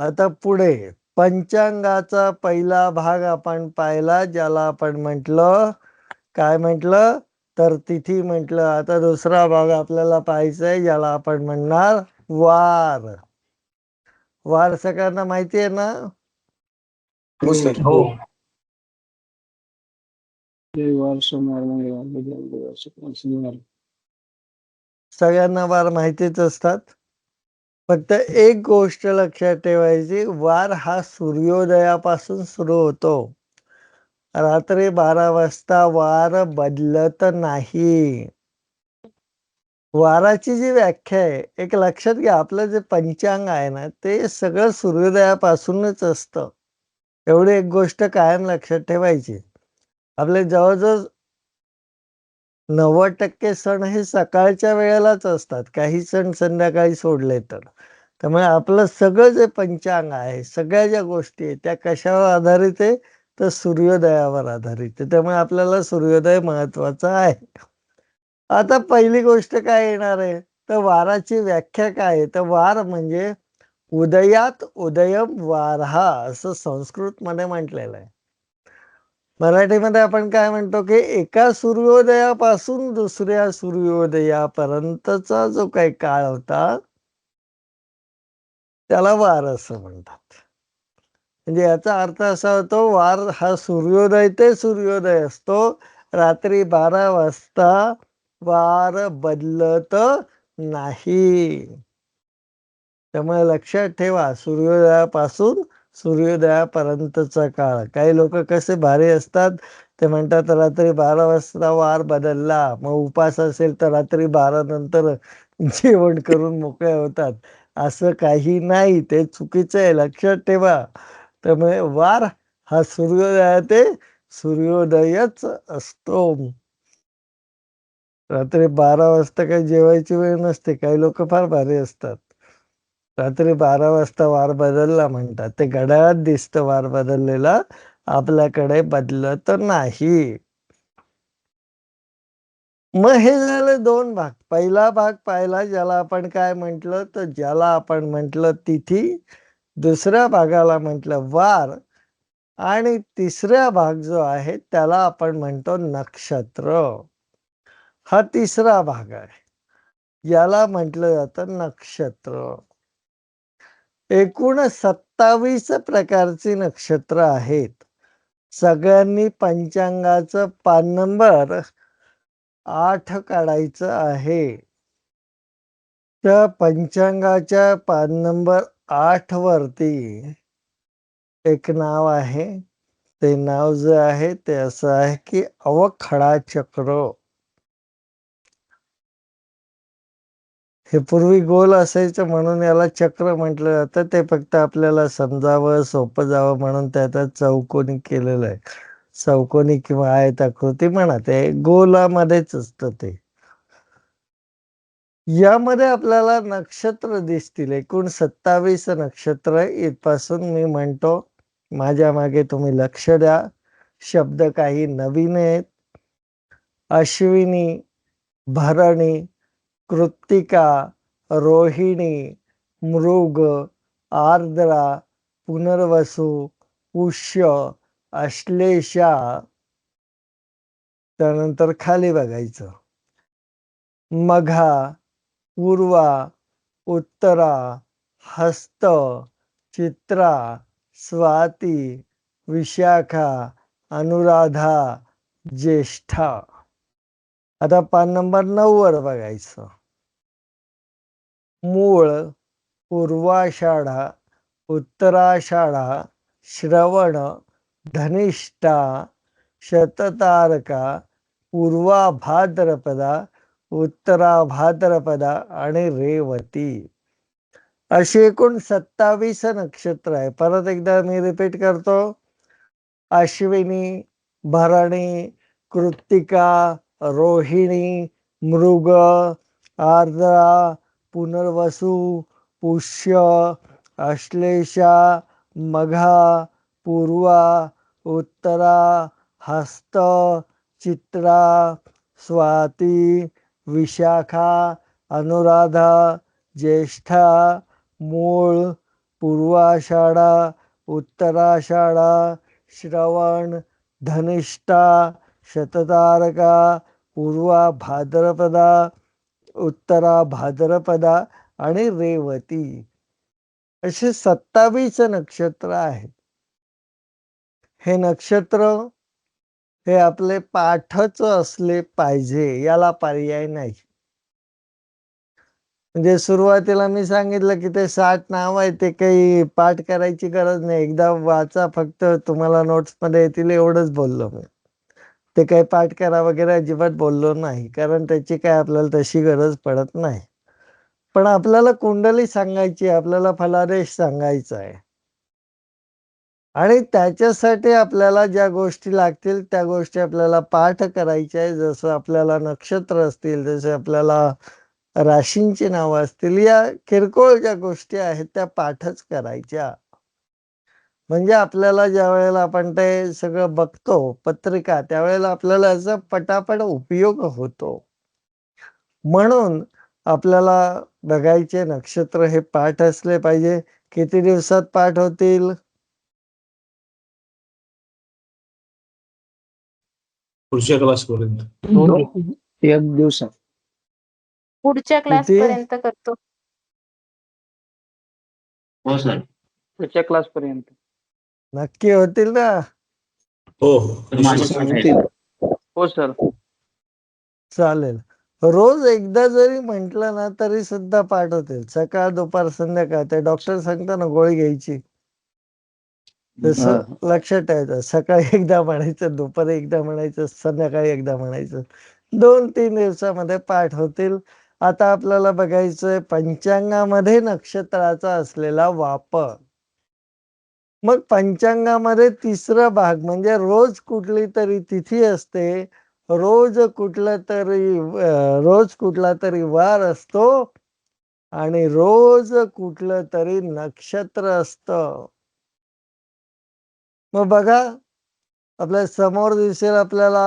आता पुढे. पंचांगाचा पहिला भाग आपण पाहिला ज्याला आपण म्हटलं काय म्हटलं? तर तिथी म्हटलं. आता दुसरा भाग आपल्याला पाहायचा आहे ज्याला आपण म्हणणार वार. वार सगळ्यांना माहिती आहे ना? हो. हो. सगळ्यांना वार माहितीच असतात. फक्त एक गोष्ट लक्षात ठेवायची वार हा सूर्योदयापासून सुरू होतो. रात्री बारा वाजता वार बदलत नाही. वाराची जी व्याख्या आहे एक लक्षात घ्या आपलं जे पंचांग आहे ना ते सगळं सूर्योदयापासूनच असतं. एवढी एक गोष्ट कायम लक्षात ठेवायची. आपले जवळजवळ नव्वद टक्के सण हे सकाळच्या वेळेलाच असतात. काही सण संध्याकाळी सोडले तर. त्यामुळे आपलं सगळं जे पंचांग आहे सगळ्या ज्या गोष्टी आहेत त्या कशावर आधारित आहे? तर सूर्योदयावर आधारित आहे. त्यामुळे आपल्याला सूर्योदय महत्त्वाचा आहे. आता पहिली गोष्ट काय येणार आहे? तर वाराची व्याख्या काय आहे? तर वार म्हणजे उदयात उदयम वारहा असं संस्कृतमध्ये म्हटलेलं आहे. मराठीमध्ये आपण काय म्हणतो की एका सूर्योदयापासून दुसऱ्या सूर्योदयापर्यंतचा जो काही काळ होता त्याला वार असं म्हणतात. म्हणजे याचा अर्थ असा होतो वार हा सूर्योदय ते सूर्योदय असतो. रात्री बारा वाजता वार बदलत नाही. त्यामुळे लक्षात ठेवा सूर्योदयापासून सूर्योदयापर्यंतचा काळ. काही लोक कसे भारी असतात ते म्हणतात रात्री बारा वाजता वार बदलला. मग उपास असेल तर रात्री बारा नंतर जेवण करून मोकळे होतात. असं काही नाही. ते चुकीचं आहे. लक्षात ठेवा. त्यामुळे वार हा सूर्योदया ते सूर्योदयच असतो. रात्री बारा वाजता काही जेवायची वेळ नसते. काही लोक फार भारी असतात. रात्री बारा वाजता वार बदलला म्हणतात. ते घड्याळात दिसतं वार बदललेला. आपल्याकडे बदलत नाही. मग हे झालं दोन भाग. पहिला भाग पाहिला ज्याला आपण काय म्हंटल? तर ज्याला आपण म्हंटल तिथी. दुसऱ्या भागाला म्हटलं वार. आणि तिसरा भाग जो आहे त्याला आपण म्हणतो नक्षत्र. हा तिसरा भाग आहे. याला म्हटलं जातं नक्षत्र. एकूण सत्तावीस प्रकारची नक्षत्र आहेत. सगळ्यांनी पंचांगाचं पान नंबर आठ काढायचं आहे. त्या पंचांगाच्या पान नंबर आठ वरती एक नाव आहे. ते नाव जे आहे ते असं आहे की अवखडा चक्र. हे पूर्वी गोल असायचं म्हणून याला चक्र म्हटलं जातं. ते फक्त आपल्याला समजावं सोपं जावं म्हणून त्यात चौकोनी केलेलं आहे. चौकोनी किंवा आयताकृती म्हणा ते गोलामध्येच असतं ते. यामध्ये आपल्याला नक्षत्र दिसतील. एकूण सत्तावीस नक्षत्र इथपासून मी म्हणतो माझ्या मागे तुम्ही लक्ष द्या. शब्द काही नवीन आहेत. अश्विनी भरणी कृत्तिका रोहिणी मृग आर्द्रा पुनर्वसू पुष्य अश्लेषा. त्यानंतर खाली बघायचं. मघा पूर्वा उत्तरा हस्त चित्रा स्वाती विशाखा अनुराधा ज्येष्ठा. आता पान नंबर नऊ वर बघायचं. मूळ पूर्वाषाढा उत्तराषाढा श्रवण धनिष्ठा शततारका पूर्वा भाद्रपदा उत्तरा भाद्रपदा आणि रेवती. अशी एकूण सत्तावीस नक्षत्र आहे. परत एकदा मी रिपीट करतो. अश्विनी भरणी कृत्तिका रोहिणी मृग आर्द्रा पुनर्वसू पुष्य अश्लेषा मघा पूर्वा उत्तरा हस्त चित्रा स्वाती विशाखा अनुराधा ज्येष्ठा मूळ पूर्वाषाढा उत्तराषाढा श्रवण धनिष्ठा शततारका पूर्वा भाद्रपदा उत्तरा भाद्रपदा आणि रेवती. असे सत्तावीस नक्षत्र आहेत. हे नक्षत्र हे आपले पाठच असले पाहिजे याला पर्याय नाही. म्हणजे सुरुवातीला मी सांगितलं की ते सात नाव आहे ते काही पाठ करायची गरज नाही. एकदा वाचा फक्त तुम्हाला नोट्समध्ये येतील एवढंच बोललो मी. ते काही पाठ करा वगैरे अजिबात बोललो नाही. कारण त्याची काय आपल्याला तशी गरज पडत नाही. पण आपल्याला कुंडली सांगायची आपल्याला फलादेश सांगायचा आहे. आणि त्याच्यासाठी आपल्याला ज्या गोष्टी लागतील त्या गोष्टी आपल्याला पाठ करायच्या आहे. जसं आपल्याला नक्षत्र असतील जसे आपल्याला राशींची नावं असतील या किरकोळ ज्या गोष्टी आहेत त्या पाठच करायच्या. म्हणजे आपल्याला ज्या वेळेला आपण ते सगळं बघतो पत्रिका त्यावेळेला आपल्याला याचा पटापट उपयोग होतो. म्हणून आपल्याला बघायचे नक्षत्र हे पाठ असले पाहिजे. किती दिवसात पाठ होतील? पुढच्या क्लास पर्यंत एक दिवसात. पुढच्या क्लास? पर्यंत करतो. हो सर पुढच्या क्लास पर्यंत नक्की होतील ना. हो हो. हो सर. चालेल. रोज एकदा जरी म्हटलं ना तरी सुद्धा पाठ होतील. सकाळ दुपार संध्याकाळ. ते डॉक्टर सांगता ना गोळी घ्यायची. तसं लक्षात ठेवायचं. सकाळी एकदा म्हणायचं दुपारी एकदा म्हणायचं संध्याकाळी एकदा म्हणायचं. दोन तीन दिवसामध्ये पाठ होतील. आता आपल्याला बघायचंय पंचांगामध्ये नक्षत्राचा असलेला वापर. मग पंचांगामध्ये तिसरा भाग म्हणजे रोज कुठली तरी तिथी असते रोज कुठला तरी रोज कुठला तरी वार असतो आणि रोज कुठलं तरी नक्षत्र असत. मग बघा आपल्यासमोर दिसेल आपल्याला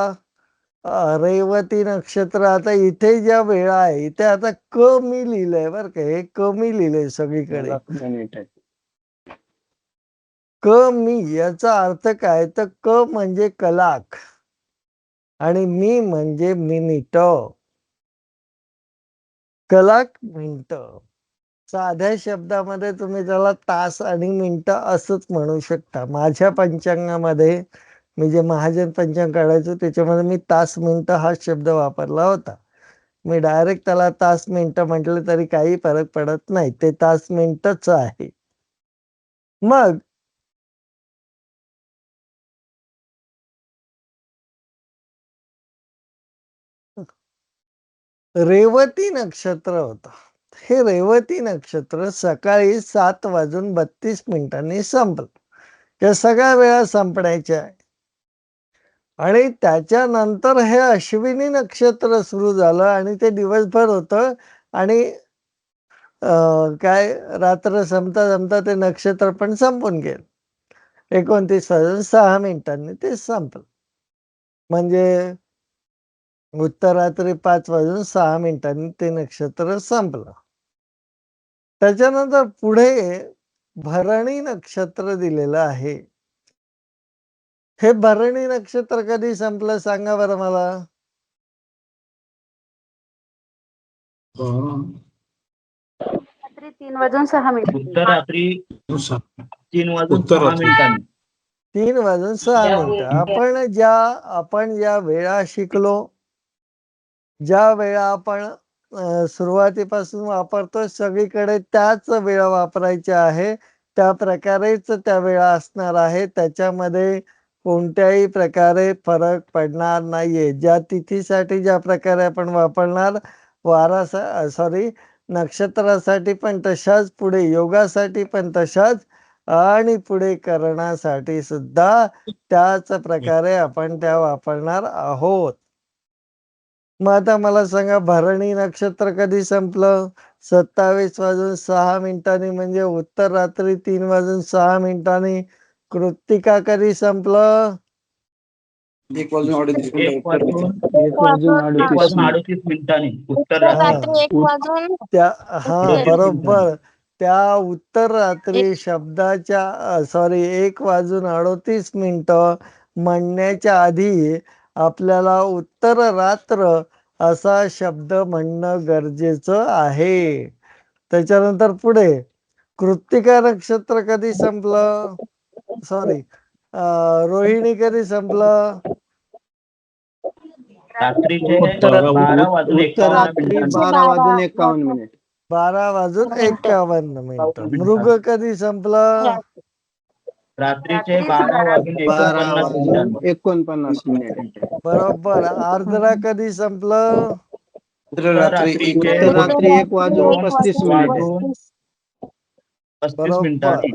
रेवती नक्षत्र. आता इथे ज्या वेळा आहे इथे आता कमी लिहिलंय बरं का हे कमी लिहिलंय सगळीकडे. क मी याचा अर्थ काय? तर क म्हणजे कलाक आणि मी म्हणजे मिनिट. कलाक मिनिट. साध्या शब्दामध्ये तुम्ही त्याला तास आणि मिनिट असंच म्हणू शकता. माझ्या पंचांगामध्ये मी जे महाजन पंचांग काढायचो त्याच्यामध्ये मी तास मिनिट हा शब्द वापरला होता. मी डायरेक्ट त्याला तास मिनिट म्हटलं तरी काही फरक पडत नाही. ते तास मिनिटच आहे. मग रेवती नक्षत्र होतं. हे रेवती नक्षत्र सकाळी सात वाजून बत्तीस मिनिटांनी संपलं. या सगळ्या वेळा संपण्याच्या आहे. आणि त्याच्यानंतर हे अश्विनी नक्षत्र सुरू झालं आणि ते दिवसभर होतं. आणि काय रात्र संपता संपता ते नक्षत्र पण संपून गेलं. एकोणतीस वाजून सहा मिनिटांनी ते संपलं. म्हणजे उत्तरात्री पाच वाजून सहा मिनिटांनी ते नक्षत्र संपलं. त्याच्यानंतर पुढे भरणी नक्षत्र दिलेलं आहे. हे भरणी नक्षत्र कधी संपलं सांगा बरं मला? तीन वाजून सहा मिनिट उत्तर रात्री सा- तीन वाजून उत्तर सहा. मिनिटांनी. तीन वाजून सहा मिनिटं. आपण ज्या आपण ज्या वेळा शिकलो ज्या वेळा आपण सुरुवातीपासून वापरतो सगळीकडे त्याच वेळा वापरायच्या आहे. त्या प्रकारेच त्या वेळा असणार आहे. त्याच्यामध्ये कोणत्याही प्रकारे फरक पडणार नाहीये. ज्या तिथीसाठी ज्या प्रकारे आपण वापरणार वारा सॉरी नक्षत्रासाठी पण तशाच पुढे योगासाठी पण तशाच आणि पुढे करण्यासाठी सुद्धा त्याच प्रकारे आपण त्या वापरणार आहोत. मग आता मला सांगा भरणी नक्षत्र कधी संपलं? सत्तावीस वाजून सहा मिनिटांनी म्हणजे उत्तर रात्री तीन वाजून सहा मिनिटांनी. कृत्तिका कधी संपलं? एक वाजून अडतीस मिनिटांनी. त्या हा उत्तर बरोबर. त्या उत्तर रात्री शब्दाच्या सॉरी एक वाजून अडोतीस मिनिटं म्हणण्याच्या आधी आपल्याला उत्तर रात्र असा शब्द म्हणणं गरजेचं आहे. त्याच्यानंतर पुढे कृत्तिका नक्षत्र कधी संपलं? सॉरी रोहिणी कधी संपलं? रात्रीचे उत्तर- बारा वाजून मिनिट. बारा वाजून एकावन्न मिनिटं. मृग कधी संपलं? रात्रीचे बारा वाजून एकोणपन्नास मिनिटांनी. एकोणपन्नास मिनिट. बरोबर. आर्द्रा कधी संपलं? रात्री उत्तर रात्री एक वाजून पस्तीस मिनिट. वाजून पस्तीस बरोबर. मिनिटांनी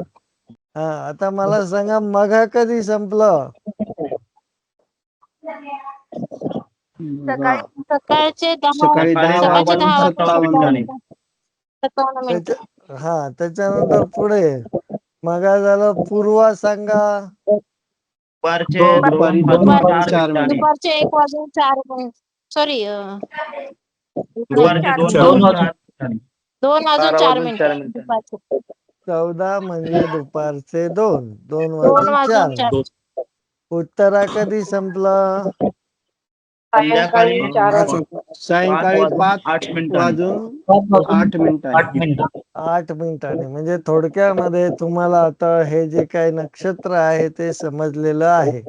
हा आता मला सांगा मघा कधी संपलं? सकाळी सकाळचे दहा सकाळी दहा सकाळी वाजून दहा सत्तावन्न मिनिटांनी. मिनिट. सत्तावन्न मिनिटं. त्याच्या हा त्याच्यानंतर पुढे. मगा झालं पूर्वा सांगा. दुपारचे दोन- दोन दुपारी वाजून दोन वाजून चार चार मिनिटांनी. दुपारचे एक वाजून चार मिनिट. सॉरी दुपारचे दोन चार वाजून. दोन बारा चार वाजून चार मिनिट. मिनिटं. चौदा म्हणजे दुपारचे दोन. दोन दोन वाजून वाजून चार. चार. उत्तरा कधी संपलं? संध्याकाळी सायंकाळी वाजून पाच आठ मिनिटांनी. वाजून आठ मिनिटांनी आठ मिनिटं. आठ मिनिटांनी. म्हणजे थोडक्यामध्ये तुम्हाला आता हे जे काही नक्षत्र आहे ते समजलेलं आहे.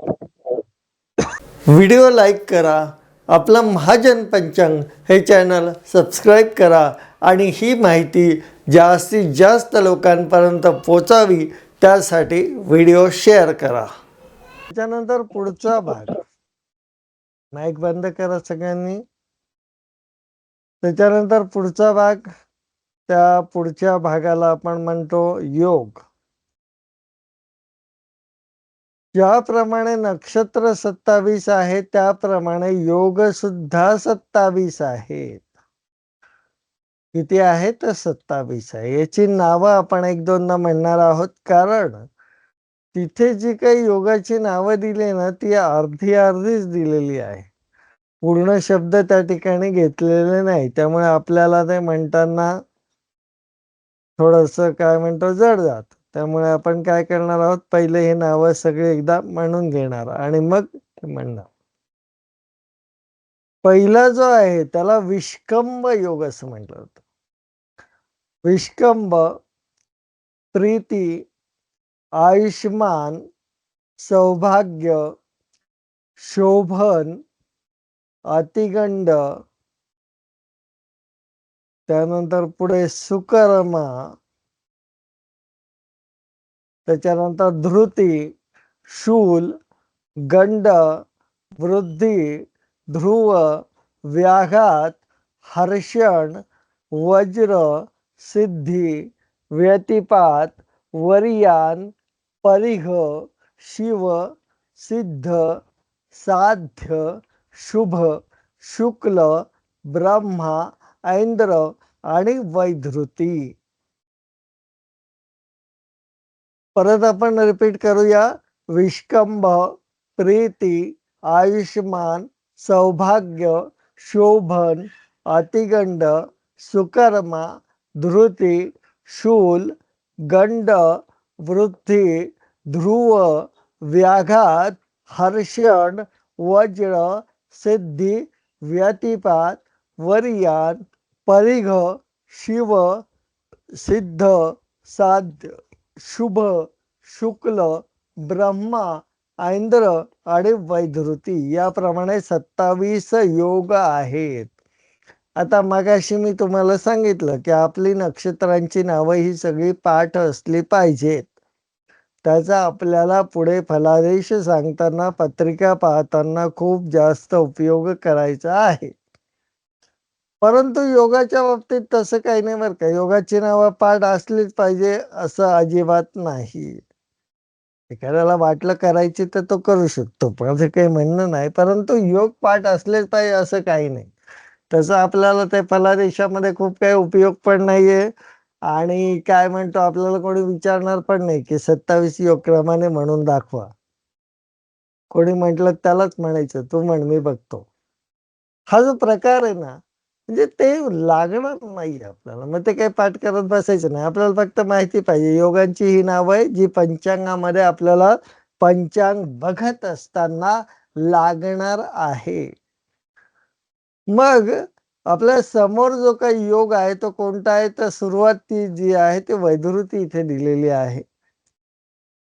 व्हिडिओ लाईक करा. आपलं महाजन पंचांग हे चॅनल सबस्क्राईब करा. आणि ही माहिती जास्तीत जास्त लोकांपर्यंत पोचावी त्यासाठी व्हिडिओ शेअर करा. त्याच्यानंतर पुढचा भाग. माईक बंद करा सगळ्यांनी. त्याच्यानंतर पुढचा भाग त्या पुढच्या भागाला आपण म्हणतो योग. ज्याप्रमाणे नक्षत्र सत्तावीस आहे त्याप्रमाणे योग सुद्धा सत्तावीस आहेत. किती आहे तर सत्तावीस आहे. याची नावं आपण एक दोनदा म्हणणार आहोत. कारण तिथे जी काही योगाची नावं दिली ना ती अर्धी अर्धीच दिलेली आहे. पूर्ण शब्द त्या ठिकाणी घेतलेले नाही. त्यामुळे आपल्याला ते म्हणताना थोडस काय म्हणतो जड जात. त्यामुळे आपण काय करणार आहोत? पहिले हे नावं सगळे एकदा म्हणून घेणार. आणि मग ते म्हणणार. पहिला जो आहे त्याला विष्कंब योग असं म्हटलं होतं विष्कंब प्रीती आयुष्मान सौभाग्य शोभन अतिगंड त्यानंतर पुढे सुकर्मा त्याच्यानंतर धृती शूल गंड वृद्धी ध्रुव व्याघात हर्षण वज्र सिद्धी व्यतिपात वरियान परिघ शिव सिद्ध साध्य शुभ शुक्ल ब्रह्मा ऐंद्र आणि वैधृती. परत आपण रिपीट करूया. विष्कंभ प्रीती आयुष्मान सौभाग्य शोभन अतिगंड सुकर्मा धृती शूल गंड वृद्धी ध्रुव व्याघात हर्षण वज्र सिद्धी व्यतिपात वरियान परिघ शिव सिद्ध साध्य शुभ शुक्ल ब्रह्मा ऐंद्र आणि वैधृती याप्रमाणे सत्तावीस योग आहेत. आता मगाशी मी तुम्हाला सांगितलं की आपली नक्षत्रांची नावं ही सगळी पाठ असली पाहिजेत. त्याचा आपल्याला पुढे फलादेश सांगताना पत्रिका पाहताना खूप जास्त उपयोग करायचा आहे. परंतु योगाच्या बाबतीत तसं काही नाही बरं का. योगाची नावं पाठ असलीच पाहिजे असं अजिबात नाही. एखाद्याला वाटलं करायची तर तो करू शकतो माझं काही म्हणणं नाही. परंतु योग पाठ असलेच पाहिजे असं काही नाही. तसं आपल्याला ते फलादेशामध्ये खूप काही उपयोग पण नाहीये. आणि काय म्हणतो आपल्याला कोणी विचारणार पण नाही की सत्तावीस योग क्रमाने म्हणून दाखवा. कोणी म्हटलं त्यालाच म्हणायचं तू म्हण मी बघतो. हा जो प्रकार आहे ना म्हणजे ते लागणार नाही आपल्याला. मग ते काही पाठ करत बसायचं नाही. आपल्याला फक्त माहिती पाहिजे. योगांची ही नावं आहे जी पंचांगामध्ये आपल्याला पंचांग बघत असताना लागणार आहे. मग आपल्यासमोर जो काही योग आहे तो कोणता आहे? तर सुरुवात ती जी आहे ती वैधृती इथे दिलेली आहे.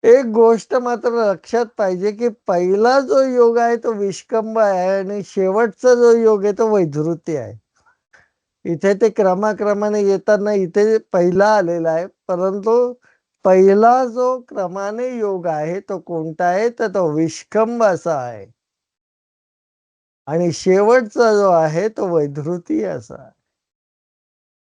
एक गोष्ट मात्र लक्षात पाहिजे की पहिला जो योग आहे तो विष्कंभ आहे आणि शेवटचा जो योग आहे तो वैधृती आहे. इथे ते क्रमाक्रमाने येताना इथे पहिला आलेला आहे परंतु पहिला जो क्रमाने योग आहे तो कोणता आहे? तर तो विष्कंभ असा आहे. आणि शेवटचा जो आहे तो वैधृती असा.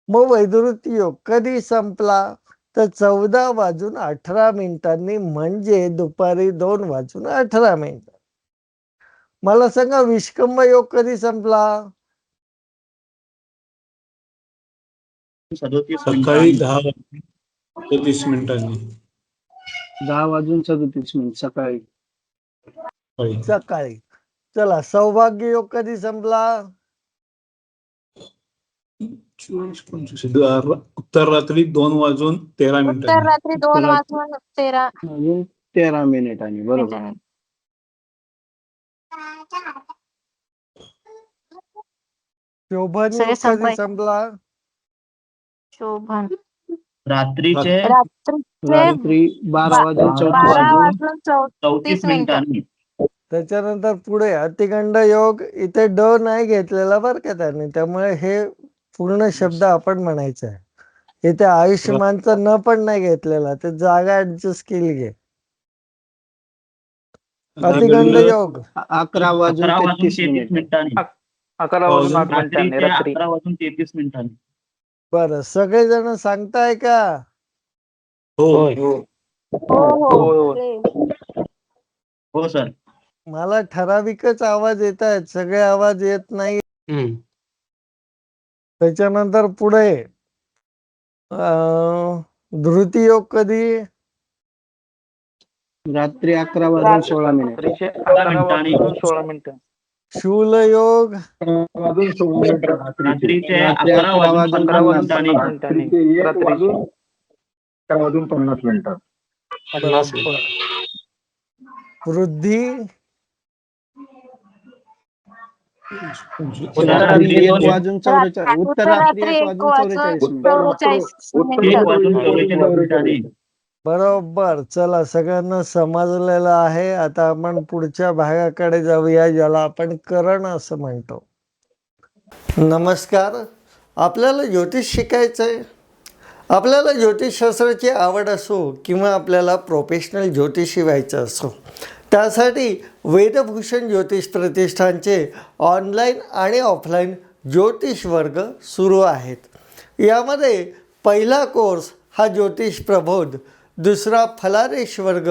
मग वैधृती योग कधी संपला? तर चौदा वाजून अठरा मिनिटांनी म्हणजे दुपारी दोन वाजून अठरा मिनिट. मला सांगा विष्कंभ योग कधी संपला? सकाळी. दहा सदतीस मिनिटांनी. दहा वाजून सदतीस मिनिट सकाळी. सकाळी. चला सौभाग्य योग कधी संपला? उत्तर रात्री दोन वाजून तेरा उत्तर मिनिटांनी. रात्री दोन उत्तर रात्री- वाजून तेरा. अजून तेरा मिनिटांनी बरोबर. शोभन योग कधी संपला? शोभन. रात्रीचे रात्री बारा वाजून मिनिट चौतीस मिनिटांनी. त्याच्यानंतर पुढे अतिगंड योग इथे ड नाही घेतलेला बरं का त्यांनी. त्यामुळे हे पूर्ण शब्द आपण म्हणायचा आहे. इथे आयुष्यमानचा न पण नाही घेतलेला ते जागा ऍडजस्ट केली घे अतिगंड योग. अकरा वाजून तेहतीस तेहतीस मिनिट. मिनिटांनी. अकरा वाजून आठ मिनिटांनी रात्रीचे रात्री. अकरा वाजून तेहतीस मिनिटांनी. बरं सगळेजण सांगताय का? हो. हो हो. हो हो. हो सर. मला ठराविकच आवाज येत आहेत सगळे आवाज येत नाही. त्याच्यानंतर पुढे अं, धृती योग कधी? रात्री अकरा वाजून सोळा मिनिट. सोळा मिनिटं. शूल योग रात्रीचे रात्री अकरा अकरा वाजून पन्नास पन्नास वृद्धी? एक वाजून चौवेचाळीस एक वाजून चौवेचाळीस मिनिट बरोबर. चला सगळ्यांना समजलेलं आहे. आता आपण पुढच्या भागाकडे जाऊया ज्याला आपण करण असं म्हणतो. नमस्कार. आपल्याला ज्योतिष शिकायचं आहे आपल्याला ज्योतिषशास्त्राची आवड असो किंवा आपल्याला प्रोफेशनल ज्योतिषी व्हायचं असो त्यासाठी वेदभूषण ज्योतिष प्रतिष्ठानचे ऑनलाईन आणि ऑफलाईन ज्योतिष वर्ग सुरू आहेत. यामध्ये पहिला कोर्स हा ज्योतिष प्रबोध दुसरा फलारेश वर्ग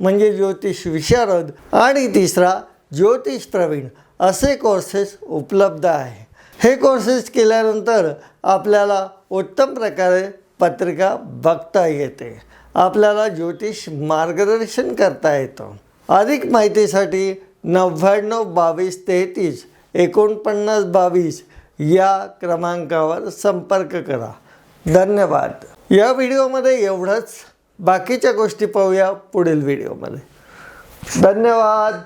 म्हणजे ज्योतिष विशारद आणि तिसरा ज्योतिष प्रवीण असे कोर्सेस उपलब्ध आहे. हे कोर्सेस केल्यानंतर आपल्याला उत्तम प्रकारे पत्रिका बघता येते. आपल्याला ज्योतिष मार्गदर्शन करता येतं. अधिक माहितीसाठी नव्याण्णव बावीस तेहतीस एकोणपन्नास बावीस या क्रमांकावर संपर्क करा. धन्यवाद. या व्हिडिओमध्ये एवढंच. बाकीच्या गोष्टी पाहूया पुढील व्हिडिओमध्ये. धन्यवाद.